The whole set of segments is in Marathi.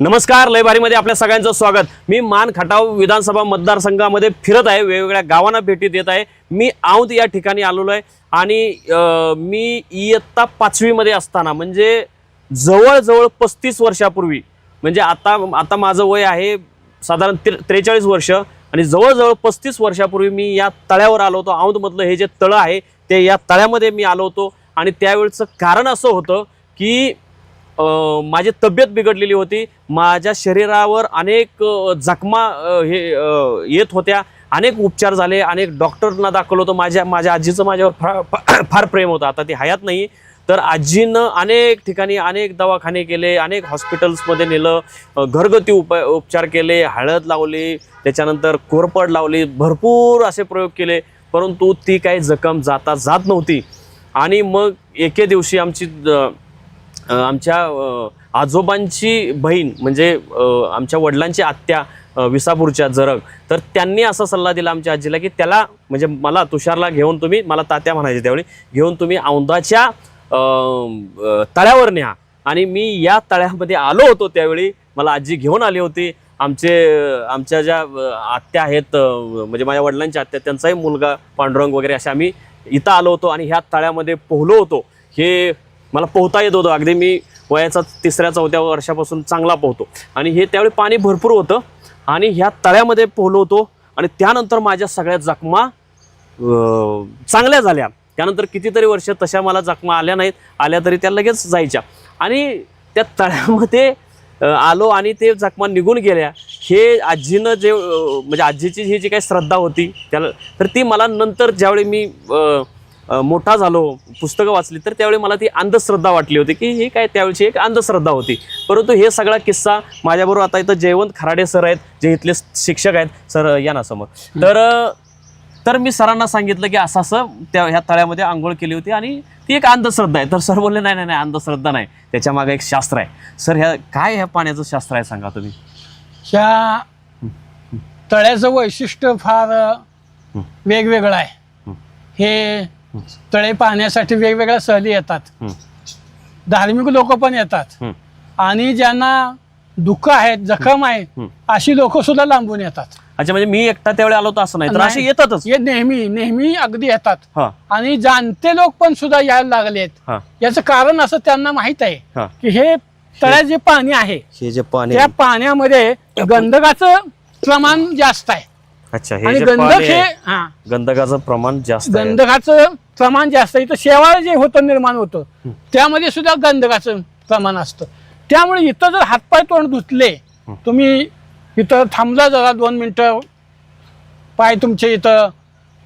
नमस्कार लयबारीमध्ये आपल्या सगळ्यांचं स्वागत. मी मान खटाव विधानसभा मतदारसंघामध्ये फिरत आहे वेगवेगळ्या गावांना भेटी देत आहे. मी औंध या ठिकाणी आलेलो आहे आणि मी इयत्ता पाचवीमध्ये असताना म्हणजे जवळजवळ पस्तीस वर्षापूर्वी म्हणजे आता आता माझं वय आहे साधारण त्रे त्रेचाळीस वर्ष आणि जवळजवळ पस्तीस वर्षापूर्वी मी या तळ्यावर आलो होतो. औंधमधलं हे जे तळं आहे ते या तळ्यामध्ये मी आलो होतो आणि त्यावेळचं कारण असं होतं की माझी तब्येत बिघडलेली होती. माझ्या शरीरावर अनेक जखमा हे येत होत्या. अनेक उपचार झाले. अनेक डॉक्टरना दाखवलं होतं. माझ्या माझ्या आजीचं माझ्यावर फार फार- प्रेम होतं. आता ती हयात नाही. तर आजीनं अनेक ठिकाणी अनेक दवाखाने केले. अनेक हॉस्पिटल्समध्ये नेलं. घरगुती उपाय उपचार केले. हळद लावली. त्याच्यानंतर कोरपड लावली. भरपूर असे प्रयोग केले. परंतु ती काही जखम जाता जात नव्हती. आणि मग एके दिवशी आमची आमच्या आजोबांची बहीण म्हणजे आमच्या वडिलांची आत्या विसापूरच्या जरग तर त्यांनी असा सल्ला दिला आमच्या आजीला की त्याला म्हणजे मला तुषारला घेऊन तुम्ही मला तात्या म्हणायचे त्यावेळी घेऊन तुम्ही औंधाच्या तळ्यावर न्या. आणि मी या तळ्यामध्ये आलो होतो त्यावेळी मला आजी घेऊन आली होती. आमचे आमच्या ज्या आत्या आहेत म्हणजे माझ्या वडिलांच्या आत्या त्यांचाही मुलगा पांडुरंग वगैरे असे आम्ही इथं आलो होतो आणि ह्या तळ्यामध्ये पोहलो होतो. हे मला पोहता येत होतं. अगदी मी वयाचा तिसऱ्या चौथ्या वर्षापासून चांगला पोहतो. आणि हे त्यावेळी पाणी भरपूर होतं. आणि ह्या तळ्यामध्ये पोहलो होतो. आणि त्यानंतर माझ्या सगळ्या जखमा चांगल्या झाल्या. त्यानंतर कितीतरी वर्ष तशा मला जखमा आल्या नाहीत. आल्या तरी त्या लगेच जायच्या. आणि त्या तळ्यामध्ये आलो आणि ते जखमा निघून गेल्या. हे आजीनं जे म्हणजे आजीची ही जी काही श्रद्धा होती त्याला तर ती मला नंतर ज्यावेळी मी मोठा झालो पुस्तकं वाचली तर त्यावेळी मला ती अंधश्रद्धा वाटली होती की ही काय त्यावेळची एक अंधश्रद्धा होती. परंतु हे सगळा किस्सा माझ्याबरोबर आता इथं जयवंत खराडे सर आहेत जे इथले शिक्षक आहेत सर या ना समोर. तर तर मी सरांना सांगितलं की असं असं त्या ह्या तळ्यामध्ये आंघोळ केली होती आणि ती एक अंधश्रद्धा आहे. तर सर बोलले नाही नाही नाही अंधश्रद्धा नाही. त्याच्यामागे एक शास्त्र आहे. सर ह्या काय ह्या पाण्याचं शास्त्र आहे सांगा तुम्ही? ह्या तळ्याचं वैशिष्ट्य फार. वेगवेगळं आहे. हं. तळे पाहण्यासाठी वेगवेगळ्या सहली येतात. धार्मिक लोक पण येतात. आणि ज्यांना दुःख आहेत जखम आहे. अशी लोक सुद्धा लांबून येतात. अच्छा म्हणजे मी एकटा त्यावेळी आलो होतो असं नाही तर असे. येतातच? हे नेहमी नेहमी अगदी येतात. हा. आणि जाणते लोक पण सुद्धा यायला लागलेत. हा. याचं कारण असं त्यांना माहीत आहे की हे तळ्यात जे पाणी आहे हे जे पाणी त्या पाण्यामध्ये गंधकाचं प्रमाण जास्त आहे. अच्छा हे आणि जे गंधक हे आहे, हा. गंधकाचं प्रमाण जास्त आहे. गंधकाचं प्रमाण जास्त इथं शेवाळ जे होतं निर्माण होतं त्यामध्ये सुद्धा गंधकाचं प्रमाण असतं. त्यामुळे इथं जर हातपाय तोंड धुतले तुम्ही इथं थांबला जरा दोन मिनटं पाय तुमचे इथं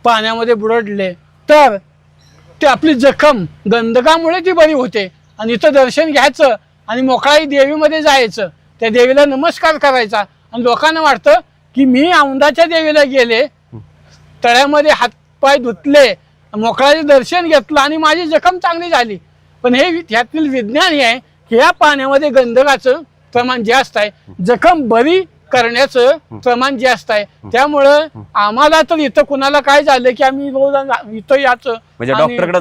पाण्यामध्ये बुरडले तर ते आपली जखम गंधकामुळे ती बरी होते. आणि इथं दर्शन घ्यायचं आणि मोकळाई देवीमध्ये जायचं. त्या देवीला नमस्कार करायचा. आणि लोकांना वाटतं की मी औंधाच्या देवीला गेले तळ्यामध्ये हातपाय धुतले मोकळाचे दर्शन घेतलं आणि माझी जखम चांगली झाली. पण हे ह्यातील विज्ञान हे आहे की या पाण्यामध्ये गंधकाचं प्रमाण जास्त आहे. जखम बरी करण्याचं प्रमाण जास्त आहे. त्यामुळं आम्हाला तर इथं कुणाला काय झालं की आम्ही रोज इथं याचं म्हणजे डॉक्टरकडे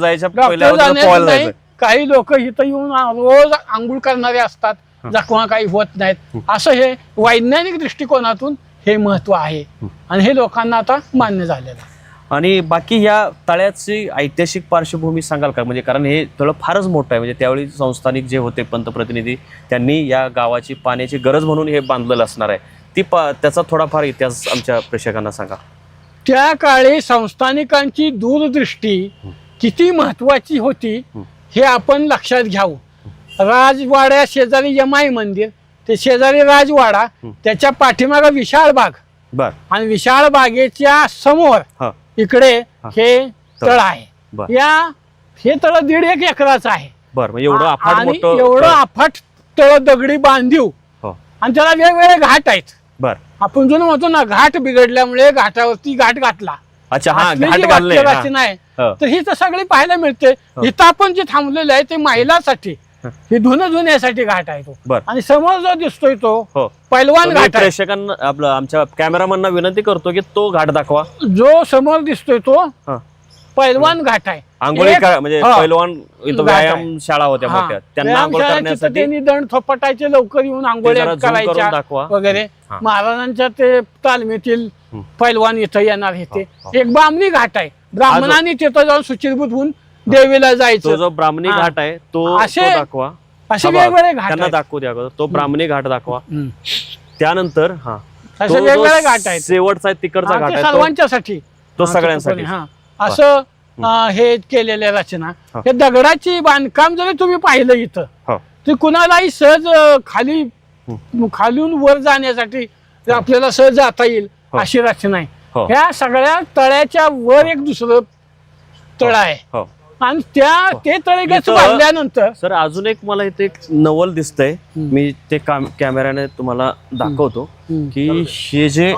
नाही. जायचं. काही लोक इथं येऊन रोज आंघोळ करणारे असतात. जखमा काही होत नाहीत. असं हे वैज्ञानिक दृष्टिकोनातून हे महत्त्व आहे. आणि हे लोकांना आता मान्य झालेलं आहे. आणि बाकी या तळ्याची ऐतिहासिक पार्श्वभूमी सांगाल का? म्हणजे कारण हे तळ फारच मोठं आहे. म्हणजे त्यावेळी संस्थानिक जे होते पंतप्रतिनिधी त्यांनी या गावाची पाण्याची गरज म्हणून हे बांधलेलं असणार आहे. ती पा त्याचा थोडाफार इतिहास आमच्या प्रेक्षकांना सांगा. त्या काळी संस्थानिकांची दूरदृष्टी किती महत्वाची होती हे. आपण लक्षात घ्यावं. राजवाड्या शेजारी यमाई मंदिर ते शेजारी राजवाडा त्याच्या पाठीमागं विशाळ बाग. बर. आणि विशाळ बागेच्या समोर इकडे हे. तळ आहे. या हे तळ दीड एक एकराचं आहे. बर एवढं आणि एवढं. अफाट तळ दगडी बांधीव. हो. आणि त्याला वेगवेगळे घाट आहेत. बर. आपण जुनं म्हणतो ना घाट बिघडल्यामुळे घाटावरती घाट घातला. अच्छा हा असली घाट जी घालले वाक्यरचना आहे हो. तर ही तर सगळी पाहायला मिळते. इथं आपण जे थांबलेलं आहे ते महिलासाठी. हे. धुणं धुण्यासाठी घाट आहे तो. बर. आणि समोर जो दिसतोय तो हो पैलवान तर मी घाट आहे. प्रेक्षकांना आपलं आमच्या कॅमेरामॅनना विनंती करतो की तो घाट दाखवा. जो समोर दिसतोय तो हा. पैलवान घाट आहे. आंघोळी एक- करा- म्हणजे हा. पैलवान इथं घाट आहे. व्यायाम शाळा होत्या हा. मोठ्या. त्यांना आंघोळ तिथं करण्यासाठी त्यांनी दंड थोपटायचे लवकर येऊन आंघोळ्या जरा zoom करून करायच्या दाखवा. वगैरे. हा. महाराजांच्या ते तालमीतील हं. पैलवान इथं येणार हे ते. हा, एक बामणी घाट आहे. ब्राह्मणांनी तिथं जाऊन सुचिरभूत होऊन देवीला तो जायचं जो ब्राह्मणी हा. घाट आहे तो असे तो दाखवा असे हा वेगवेगळे घाट त्यांना आहेत. दाखवू द्या अगोदर. तो ब्राह्मणी घाट दाखवा हं. त्यानंतर हा असे जो वेगवेगळे घाट आहेत शेवटचा आहे तिकडचा हा, घाट ते आहे तो- सर्वांच्यासाठी तो हा, सगळ्यांसाठी. हा असं अं, हे केलेल्या रचना हा. हे दगडाची बांधकाम जरी तुम्ही पाहिलं इथं हो. ते कुणालाही सहज अं, खाली खालून वर जाण्यासाठी जर आपल्याला सहज जाता येईल हो. अशी रचना आहे हो. ह्या सगळ्या तळ्याच्या वर एक दुसरं तळ आहे हो आणि त्या ते तळेगच इथं- बांधल्यानंतर सर अजून एक मला इथे एक नवल दिसतंय. मी ते काम कॅमेऱ्याने तुम्हाला दाखवतो हं. की हे जे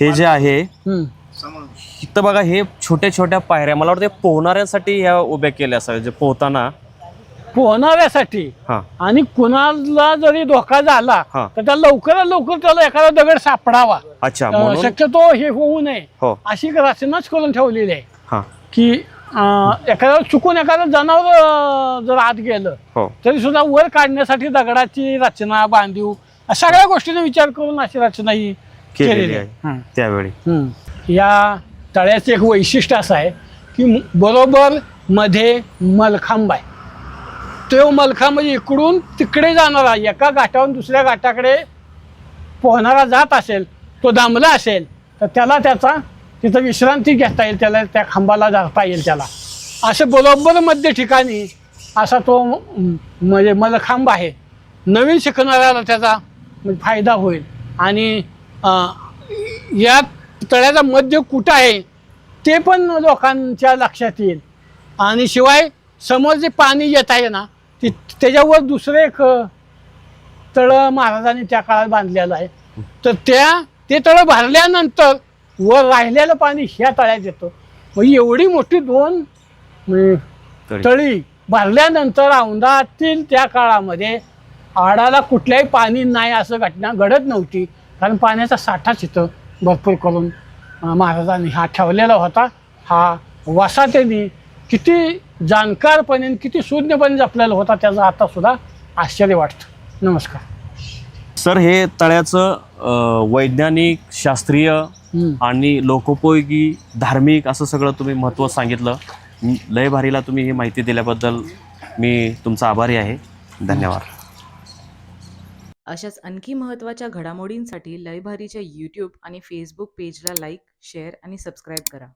हे जे आहे हं. इथं बघा हे छोट्या छोट्या पायऱ्या. मला वाटतं पोहणाऱ्यांसाठी ह्या उभ्या केल्या असाव्या जे पोहताना. पोहणाऱ्यासाठी? हा. आणि कुणाला जरी धोका झाला हा. तर त्या लवकरात लवकर त्याला एखादा दगड सापडावा. अच्छा अं, म्हणून शक्यतो हे होऊ नये. हो. अशी रचनाच करून ठेवलेली आहे. हा. की अं, एखाद्या चुकून एखादं जनावर जर आत गेलं हो. तरी सुद्धा वर काढण्यासाठी दगडाची रचना बांधीव सगळ्या गोष्टीचा विचार करून अशी रचना ही केलेली केलेली आहे. आहे. त्यावेळी. या तळ्याचं एक वैशिष्ट्य असं आहे की बरोबर मध्ये मलखांब आहे. तो मलखांब म्हणजे इकडून तिकडे जाणारा एका घाटावरून दुसऱ्या घाटाकडे पोहणारा जात असेल तो दामला असेल तर त्याला त्याचा तिथं विश्रांती घेता येईल त्याला त्या खांबाला जाता येईल त्याला. असं बरोबर मध्य ठिकाणी असा तो म- म्हणजे मलखांब आहे. नवीन शिकणाऱ्याला त्याचा म्हणजे फायदा होईल. आणि या तळ्याचा मध्य कुठं आहे ते पण लोकांच्या लक्षात येईल. आणि शिवाय समोर जे पाणी येत आहे ना ते त्याच्यावर दुसरं एक तळं महाराजांनी त्या काळात बांधलेलं आहे. तर त्या ते तळं भरल्यानंतर वर राहिलेलं पाणी ह्या तळ्यात येतं मग एवढी मोठी दोन तळी. तळी भरल्यानंतर औंधातील त्या काळामध्ये आडाला कुठल्याही पाणी नाही असं घटना घडत नव्हती कारण पाण्याचा साठाच इथं भरपूर करून अं, महाराजांनी हा ठेवलेला होता हा वसा त्यांनी किती जाणकारपणे आणि किती शून्यपणे जपलेला होता त्याचं आता सुद्धा आश्चर्य वाटतं नमस्कार सर हे तळ्याचं अं, वैज्ञानिक शास्त्रीय. आणि लोकोपयोगी धार्मिक असं सगळं तुम्ही महत्त्व सांगितलं. लय भारीला तुम्ही ही माहिती दिल्याबद्दल मी तुमचा आभारी आहे. धन्यवाद. अशाच आणखी महत्त्वाच्या घडामोडींसाठी लयभारीच्या यूट्यूब आणि फेसबुक पेजला लाईक शेअर आणि सबस्क्राईब करा.